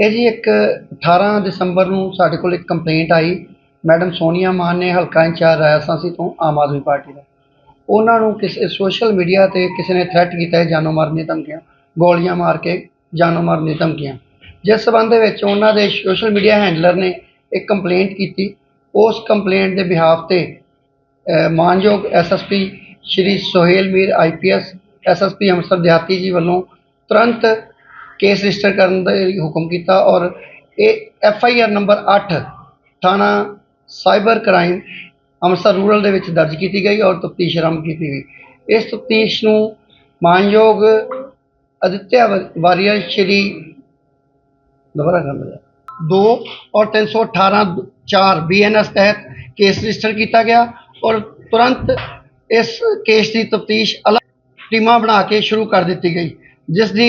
ਇਹ ਜੀ ਇੱਕ 18 ਦਸੰਬਰ ਨੂੰ ਸਾਡੇ ਕੋਲ ਇੱਕ ਕੰਪਲੇਂਟ ਆਈ। ਮੈਡਮ ਸੋਨੀਆ ਮਾਨ ਨੇ ਹਲਕਾ ਇੰਚਾਰਜ ਰਾਜਸਥਾਨੀ ਤੋਂ ਆਮ ਆਦਮੀ ਪਾਰਟੀ ਦਾ। ਉਹਨਾਂ ਨੂੰ ਕਿਸੇ ਸੋਸ਼ਲ ਮੀਡੀਆ ਤੇ ਕਿਸੇ ਨੇ ਥ੍ਰੈਟ ਕੀਤਾ ਹੈ ਜਾਨੋਂ ਮਾਰਨ ਦੀਆਂ ਧਮਕੀਆਂ ਗੋਲੀਆਂ ਮਾਰ ਕੇ ਜਾਨੋਂ ਮਾਰਨ ਦੀਆਂ ਧਮਕੀਆਂ। ਜਿਸ ਸਬੰਧ ਦੇ ਵਿੱਚ ਉਹਨਾਂ ਦੇ ਸੋਸ਼ਲ ਮੀਡੀਆ ਹੈਂਡਲਰ ਨੇ ਇੱਕ ਕੰਪਲੇਂਟ ਕੀਤੀ। ਉਸ ਕੰਪਲੇਂਟ ਦੇ ਬਿਹਾਫ ਤੇ ਅ, ਮਾਨਯੋਗ SSP Shri Suhel Mir IPS SSP Amritsar ਦਿਹਾਤੀ ਜੀ ਵੱਲੋਂ ਤੁਰੰਤ ਕੇਸ ਰਜਿਸਟਰ ਕਰਨ ਦਾ ਹੁਕਮ ਕੀਤਾ ਔਰ ਇਹ ਐਫ ਆਈ ਆਰ ਨੰਬਰ 8 ਥਾਣਾ ਸਾਈਬਰ ਕ੍ਰਾਈਮ, ਅੰਮ੍ਰਿਤਸਰ ਰੂਰਲ ਦੇ ਵਿੱਚ ਦਰਜ ਕੀਤੀ ਗਈ ਔਰ ਤਫਤੀਸ਼ ਆਰੰਭ ਕੀਤੀ ਗਈ। ਇਸ ਤਫਤੀਸ਼ ਨੂੰ ਮਾਨਯੋਗ ਅਦਿੱਤਿਆ ਵਾ- ਵਾਰੀਅਰ ਸ਼੍ਰੀ ਦੁਬਾਰਾ ਕਰ ਲਿਆ 2 ਔਰ 318 4 ਬੀਐਨਐਸ ਤਹਿਤ ਕੇਸ ਰਜਿਸਟਰ ਕੀਤਾ ਗਿਆ ਔਰ ਤੁਰੰਤ ਇਸ ਕੇਸ ਦੀ ਤਫਤੀਸ਼ ਅਲੱਗ ਟੀਮਾਂ ਬਣਾ ਕੇ ਸ਼ੁਰੂ ਕਰ ਦਿੱਤੀ ਗਈ, ਜਿਸ ਦੀ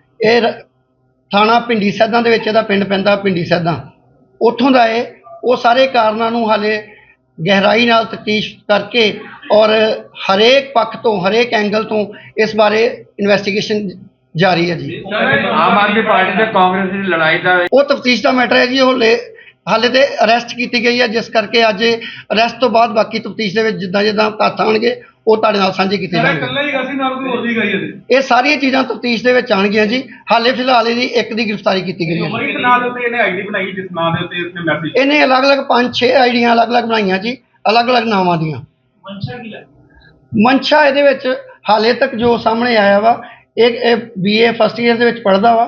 ਇਹ ਥਾਣਾ ਪਿੰਡੀ ਸੈਦਾਂ ਦੇ ਵਿੱਚ ਇਹਦਾ ਪਿੰਡ ਪੈਂਦਾ ਪਿੰਡੀ ਸੈਦਾਂ। ਉੱਥੋਂ ਦਾ ਇਹ ਉਹ ਸਾਰੇ ਕਾਰਨਾਂ ਨੂੰ ਹਾਲੇ ਗਹਿਰਾਈ ਨਾਲ ਤਫਤੀਸ਼ ਕਰਕੇ ਔਰ ਹਰੇਕ ਪੱਖ ਤੋਂ ਹਰੇਕ ਐਂਗਲ ਤੋਂ ਇਸ ਬਾਰੇ ਇਨਵੈਸਟੀਗੇਸ਼ਨ ਜਾਰੀ ਹੈ ਜੀ। ਆਮ ਆਦਮੀ ਪਾਰਟੀ ਤੇ ਕਾਂਗਰਸ ਦੀ ਲੜਾਈ ਦਾ ਉਹ ਤਫਤੀਸ਼ ਦਾ ਮੈਟਰ ਹੈ ਜੀ ਉਹ ਹਾਲੇ ਤੇ ਅਰੈਸਟ ਕੀਤੀ ਗਈ ਹੈ ਜਿਸ ਕਰਕੇ ਅੱਜ ਅਰੈਸਟ ਤੋਂ ਬਾਅਦ ਬਾਕੀ ਤਫਤੀਸ਼ ਦੇ ਵਿੱਚ ਜਿੱਦਾਂ ਜਿੱਦਾਂ ਤੱਥ ਆਉਣਗੇ ਉਹ ਤੁਹਾਡੇ ਨਾਲ ਸਾਂਝੇ ਕੀਤੇ ਜਾਣਗੇ। ਹੀ ਅਸੀਂ ਨਾਲ ਕੋਈ ਹੋਰ ਵੀ ਗਈ ਇਹਦੇ ਇਹ ਸਾਰੀਆਂ ਚੀਜ਼ਾਂ ਤਫਤੀਸ਼ ਦੇ ਵਿੱਚ ਆਣਗੀਆਂ ਜੀ। ਹਾਲੇ ਫਿਲਹਾਲ ਇਹਦੀ ਇੱਕ ਦੀ ਗ੍ਰਿਫਤਾਰੀ ਕੀਤੀ ਗਈ ਹੈ। ਇਸ ਨਾਂ ਦੇ ਉੱਤੇ ਇਹਨੇ ਆਈਡੀ ਬਣਾਈ ਜਿਸ ਨਾਂ ਦੇ ਉੱਤੇ ਇਸਨੇ ਮੈਸੇਜ ਇਹਨੇ ਅਲੱਗ-ਅਲੱਗ ਪੰਜ ਛੇ ਆਈਡੀਆਂ ਅਲੱਗ-ਅਲੱਗ ਬਣਾਈਆਂ ਜੀ ਅਲੱਗ-ਅਲੱਗ ਨਾਵਾਂ ਦੀਆਂ। ਮਨਸ਼ਾ ਕੀ ਹੈ? ਮਨਸ਼ਾ ਇਹਦੇ ਵਿੱਚ ਹਾਲੇ ਤੱਕ ਜੋ ਸਾਹਮਣੇ ਆਇਆ ਵਾ ਇਹ ਬੀਏ ਫਸਟ ਇਅਰ ਦੇ ਵਿੱਚ ਪੜਦਾ ਵਾ।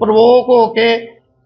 ਪ੍ਰਵੋਕ ਹੋ ਕੇ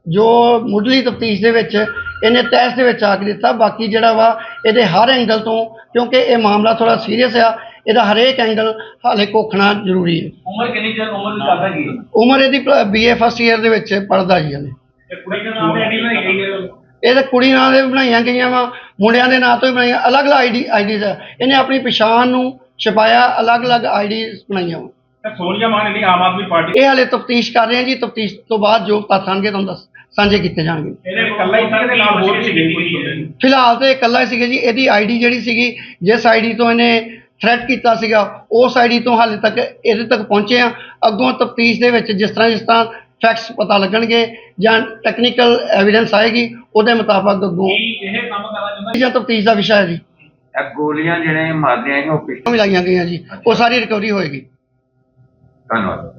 ਜੋ ਮੁੱਢਲੀ ਤਫਤੀਸ਼ ਦੇ ਵਿੱਚ ਇਹਨੇ ਤੈਸ ਦੇ ਵਿੱਚ ਆ ਕੇ ਦਿੱਤਾ। ਬਾਕੀ ਜਿਹੜਾ ਵਾ ਇਹਦੇ ਹਰ ਐਂਗਲ ਤੋਂ ਕਿਉਂਕਿ ਇਹ ਮਾਮਲਾ ਥੋੜਾ ਸੀਰੀਅਸ ਆ ਇਹਦਾ ਹਰੇਕ ਐਂਗਲ ਹਾਲੇ ਕੋਖਣਾ ਜ਼ਰੂਰੀ ਹੈ। ਉਮਰ ਕਿੰਨੀ ਚਿਰ ਉਮਰ ਦੀ ਜ਼ਿਆਦਾ ਕੀ ਉਮਰ ਇਹਦੀ ਬੀਏ ਫਸਟ ਇਅਰ ਦੇ ਵਿੱਚ ਪੜਦਾ ਜੀ ਹਲੇ। ਇਹ ਕੁੜੀ ਦਾ ਨਾਮ ਤੇ ਆਈਡੀ ਬਣਾਈ ਗਈ ਹੈ? ਇਹ ਤਾਂ ਕੁੜੀ ਨਾਂ ਦੇ ਬਣਾਈਆਂ ਗਈਆਂ ਵਾ ਮੁੰਡਿਆਂ ਦੇ ਨਾਂ ਤੋਂ ਹੀ ਬਣਾਈਆਂ ਅਲੱਗ-ਅਲੱਗ ਆਈਡੀ ਆਈਡੀਜ਼ ਆ। ਇਹਨੇ ਆਪਣੀ ਪਛਾਣ ਨੂੰ ਛਪਾਇਆ ਅਲੱਗ-ਅਲੱਗ ਆਈਡੀਜ਼ ਬਣਾਈਆਂ ਵਾ। ਸੋਨੀਆ ਮਾਨ ਜਿਹੜੀ ਆਮ ਆਦਮੀ ਪਾਰਟੀ ਇਹ ਹਾਲੇ ਤਫਤੀਸ਼ ਕਰ ਰਹੇ ਹਾਂ ਜੀ ਤਫਤੀਸ਼ ਤੋਂ ਬਾਅਦ ਜੋ ਤੱਥ ਆਉਣਗੇ ਤੁਹਾਨੂੰ ਦੱਸ ਸਾਂਝੇ ਕੀਤੇ ਜਾਣਗੇ। ਇਹਨੇ ਇਕੱਲਾ ਹੀ ਸੀ ਇਹਦੇ ਨਾਲ ਹੋਰ ਵੀ ਗਈ ਫਿਲਹਾਲ ਤੇ ਇਕੱਲਾ ਹੀ ਸੀਗਾ ਜੀ। ਇਹਦੀ ਆਈਡੀ ਜਿਹੜੀ ਸੀਗੀ ਜਿਸ ਆਈਡੀ ਤੋਂ ਇਹਨੇ ਥ੍ਰੈਟ ਕੀਤਾ ਸੀਗਾ ਉਸ ਆਈਡੀ ਤੋਂ ਹਾਲੇ ਤੱਕ ਇਹਦੇ ਤੱਕ ਪਹੁੰਚੇ ਆ ਅੱਗੋਂ ਤਫਤੀਸ਼ ਦੇ ਵਿੱਚ ਜਿਸ ਤਰ੍ਹਾਂ ਜਿਸ ਤਰ੍ਹਾਂ ਫੈਕਟਸ ਪਤਾ ਲੱਗਣਗੇ ਜਾਂ ਟੈਕਨੀਕਲ ਐਵੀਡੈਂਸ ਆਏਗੀ ਉਹਦੇ ਮੁਤਾਬਕ ਅੱਗੋਂ ਇਹ ਕੰਮ ਕਰਨਾ ਚਾਹੁੰਦਾ ਜਾਂ? ਤਫਤੀਸ਼ ਦਾ ਵਿਸ਼ਾ ਹੈ ਜੀ। ਇਹ ਗੋਲੀਆਂ ਜਿਹੜੇ ਮਾਰਦੇ ਆ ਉਹ ਪਿੱਛੇ ਮਿਲਾਈਆਂ ਗਈਆਂ ਜੀ। ਉਹ ਸਾਰੀ ਰਿਕਵਰੀ ਹੋਏਗੀ। ਧੰਨਵਾਦ।